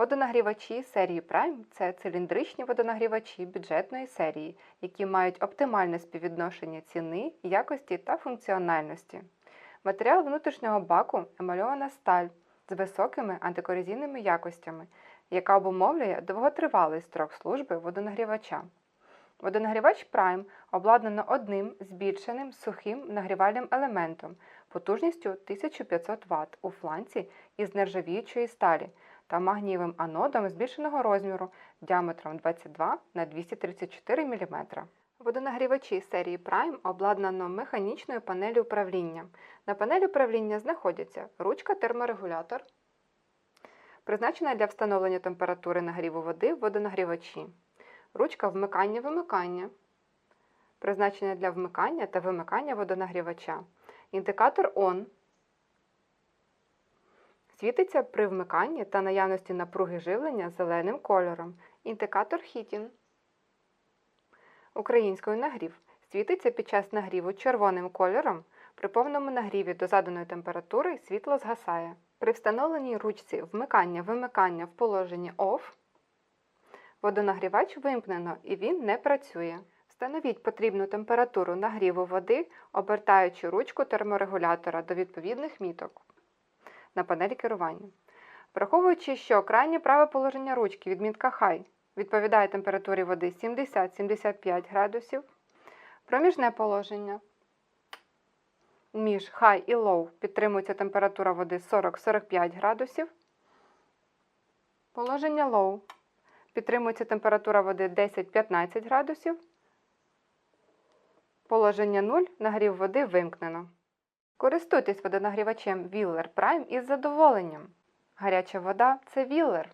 Водонагрівачі серії Prime – це циліндричні водонагрівачі бюджетної серії, які мають оптимальне співвідношення ціни, якості та функціональності. Матеріал внутрішнього баку емальована сталь з високими антикорозійними якостями, яка обумовлює довготривалий строк служби водонагрівача. Водонагрівач Prime обладнано одним збільшеним сухим нагрівальним елементом потужністю 1500 Вт у фланці із нержавіючої сталі та магнієвим анодом збільшеного розміру діаметром 22 на 234 мм. Водонагрівачі серії Prime обладнано механічною панелью управління. На панелі управління знаходяться ручка терморегулятор, призначена для встановлення температури нагріву води в водонагрівачі, ручка вмикання-вимикання, призначена для вмикання та вимикання водонагрівача, індикатор ON, світиться при вмиканні та наявності напруги живлення зеленим кольором, індикатор Heating, українською нагрів, світиться під час нагріву червоним кольором, при повному нагріві до заданої температури світло згасає. При встановленій ручці вмикання-вимикання в положенні OFF водонагрівач вимкнено і він не працює. Встановіть потрібну температуру нагріву води, обертаючи ручку терморегулятора до відповідних міток на панелі керування. Враховуючи, що крайнє праве положення ручки відмітка High відповідає температурі води 70-75 градусів, проміжне положення між High і Low підтримується температура води 40-45 градусів. Положення Low підтримується температура води 10-15 градусів. Положення 0 нагрів води вимкнено. Користуйтесь водонагрівачем Willer Prime із задоволенням. Гаряча вода це Willer.